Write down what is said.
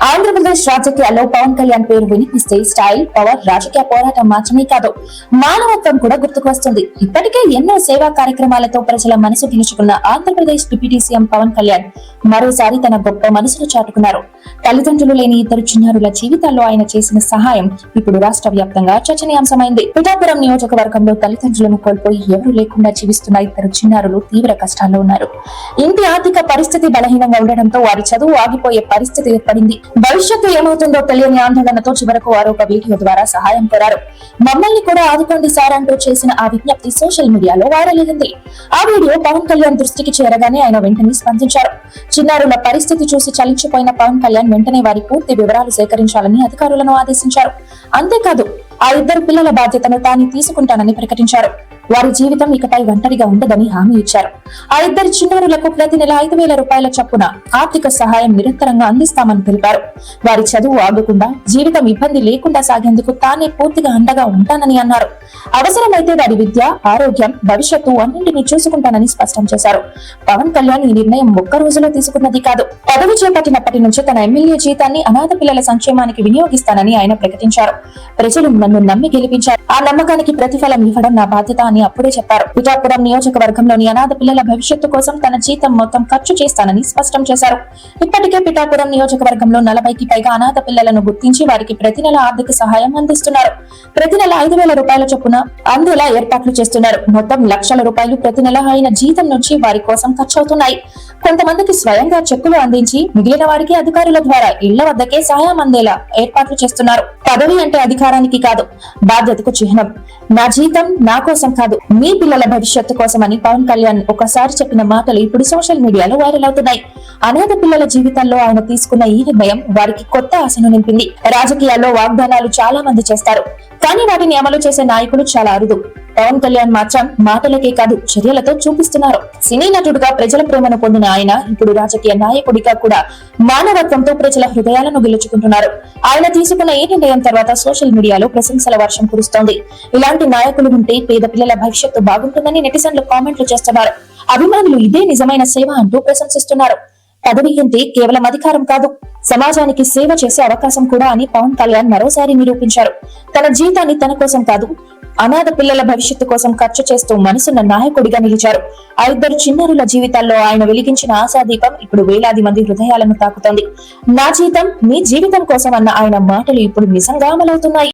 ఆంధ్రప్రదేశ్ రాజకీయాల్లో పవన్ కళ్యాణ్ పేరు వినిపిస్తే స్టైల్ పవర్ రాజకీయ పోరాటం మాత్రమే కాదు మానవత్వం కూడా గుర్తుకొస్తుంది ఇప్పటికే ఎన్నో సేవా కార్యక్రమాలతో ప్రజల మనసు గెలుచుకున్న ఆంధ్రప్రదేశ్ డిప్యూటీ సీఎం పవన్ కళ్యాణ్ మరోసారి తన గొప్ప మనసును చాటుకున్నారు. తల్లిదండ్రులు లేని ఇద్దరు చిన్నారుల జీవితాల్లో ఆయన చేసిన సహాయం ఇప్పుడు రాష్ట్ర వ్యాప్తంగా చర్చనీయాంశమైంది. పిఠాపురం నియోజకవర్గంలో తల్లిదండ్రులను కోల్పోయి ఎవరూ లేకుండా జీవిస్తున్న ఇద్దరు చిన్నారులు తీవ్ర కష్టాల్లో ఉన్నారు. ఇంటి ఆర్థిక పరిస్థితి బలహీనంగా ఉండడంతో వారి చదువు ఆగిపోయే పరిస్థితి ఏర్పడింది. భవిష్యత్తు ఏమవుతుందో తెలియని ఆందోళనతో చివరకు వారు ఒక వీడియో ద్వారా సహాయం కోరారు. మమ్మల్ని కూడా ఆదుకోండి సార్ అంటూ చేసిన ఆ విజ్ఞప్తి సోషల్ మీడియాలో వైరల్ అయింది. ఆ వీడియో పవన్ కళ్యాణ్ దృష్టికి చేరగానే ఆయన వెంటనే స్పందించారు. చిన్నారుల పరిస్థితి చూసి చలించిపోయిన పవన్ కళ్యాణ్ వెంటనే వారి పూర్తి వివరాలు సేకరించాలని అధికారులను ఆదేశించారు. అంతేకాదు ఆ ఇద్దరు పిల్లల బాధ్యతను తాను తీసుకుంటానని ప్రకటించారు. వారి జీవితం ఇకపై ఒంటరిగా ఉండదని హామీ ఇచ్చారు. ఆ ఇద్దరు చిన్నారులకు ప్రతి నెల ఐదు వేల రూపాయల చొప్పున ఆర్థిక సహాయం నిరంతరంగా అందిస్తామని తెలిపారు. వారి చదువు ఆగకుండా జీవితం ఇబ్బంది లేకుండా సాగేందుకు తానే పూర్తిగా అండగా ఉంటానని అన్నారు. అవసరమైతే వారి విద్య ఆరోగ్యం భవిష్యత్తు అన్నింటినీ చూసుకుంటానని స్పష్టం చేశారు. పవన్ కళ్యాణ్ ఈ నిర్ణయం ఒక్క రోజులో తీసుకున్నది కాదు. పదవి చేపట్టినప్పటి నుంచి తన ఎమ్మెల్యే జీతాన్ని అనాథ పిల్లల సంక్షేమానికి వినియోగిస్తానని ఆయన ప్రకటించారు. ప్రజలు నన్ను నమ్మి గెలిపించారు. ఆ నమ్మకానికి ప్రతిఫలం ఇవ్వడం నా బాధ్యత అని అప్పుడే చెప్పారు. పిఠాపురం నియోజకవర్గంలోని అనాథ పిల్లల భవిష్యత్తు కోసం తన జీతం మొత్తం ఖర్చు చేస్తానని స్పష్టం చేశారు. ఇప్పటికే పిఠాపురం నియోజకవర్గంలో నలభైకి పైగా అనాథ పిల్లలను గుర్తించి వారికి ప్రతి నెల ఆర్థిక సహాయం అందిస్తున్నారు. ప్రతి నెల ఐదు వేల రూపాయల చొప్పున అందేలా ఏర్పాట్లు చేస్తున్నారు. మొత్తం లక్షల రూపాయలు ప్రతి నెల ఆయన జీతం నుంచి వారి కోసం ఖర్చు అవుతున్నాయి కొంతమందికి స్వయంగా చెక్కులు అందించి మిగిలిన వారికి అధికారుల ద్వారా ఇళ్ళ వద్దకే సహాయం అందేలా ఏర్పాట్లు చేస్తున్నారు. పదవి అంటే అధికారానికి కాదు బాధ్యతకు చిహ్నం. నా జీతం నా కోసం కాదు మీ పిల్లల భవిష్యత్తు కోసం అని పవన్ కళ్యాణ్ ఒకసారి చెప్పిన మాటలు ఇప్పుడు సోషల్ మీడియాలో వైరల్ అవుతున్నాయి. అనాథ పిల్లల జీవితాల్లో ఆయన తీసుకున్న ఈ నిర్ణయం వారికి కొత్త ఆశను నింపింది. రాజకీయాల్లో వాగ్దానాలు చాలా మంది చేస్తారు. కానీ వాటిని అమలు చేసే నాయకులు చాలా అరుదు. పవన్ కళ్యాణ్ మాత్రం మాటలకే కాదు చర్యలతో చూపిస్తున్నారు. సినీ నటుడుగా ప్రజల ప్రేమను పొందిన ఆయన ఇప్పుడు రాజకీయ నాయకుడిగా కూడా మానవత్వంతో ప్రజల హృదయాలను గెలుచుకుంటున్నారు. ఆయన తీసుకున్న ఈ నిర్ణయం తర్వాత సోషల్ మీడియాలో ప్రశంసల వర్షం కురుస్తోంది. ఇలాంటి నాయకులు ఉంటే పేద పిల్లల భవిష్యత్తు బాగుంటుందని నెటిజన్లు కామెంట్లు చేస్తున్నారు. అభిమానులు ఇదే నిజమైన సేవ అంటూ ప్రశంసిస్తున్నారు. పదవి అంటే కేవలం అధికారం కాదు సమాజానికి సేవ చేసే అవకాశం కూడా అని పవన్ కళ్యాణ్ మరోసారి నిరూపించారు. తన జీతాన్ని తన కోసం కాదు అనాథ పిల్లల భవిష్యత్తు కోసం ఖర్చు చేస్తూ మనసున్న నాయకుడిగా నిలిచారు. ఆ ఇద్దరు చిన్నారుల జీవితాల్లో ఆయన వెలిగించిన ఆశాదీపం ఇప్పుడు వేలాది మంది హృదయాలను తాకుతోంది. నా జీతం మీ జీవితం కోసం అన్న ఆయన మాటలు ఇప్పుడు నిజంగా అమలవుతున్నాయి.